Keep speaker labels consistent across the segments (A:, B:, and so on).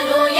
A: Aleluya.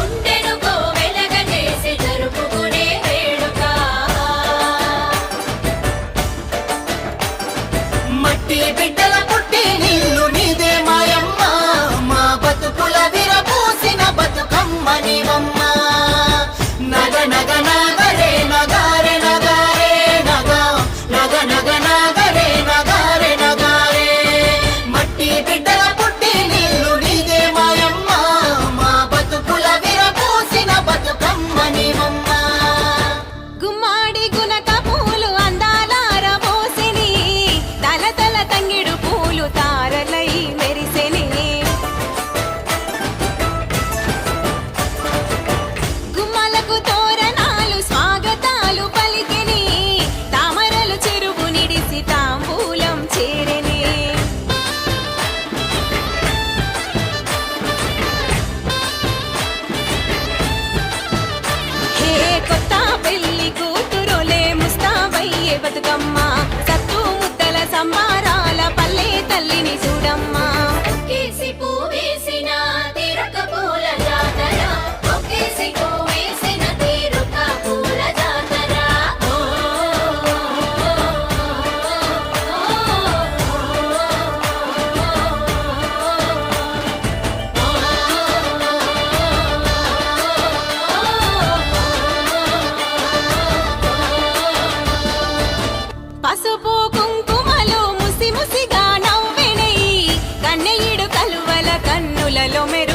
A: బిడ్డల పుట్టి నిన్ను నీదే మాయమ్మ. మా బతుకుల విరపోసిన బతుకమ్మ నీవమ్మ
B: come on. ఈడు కలువల కన్నులలో మెరు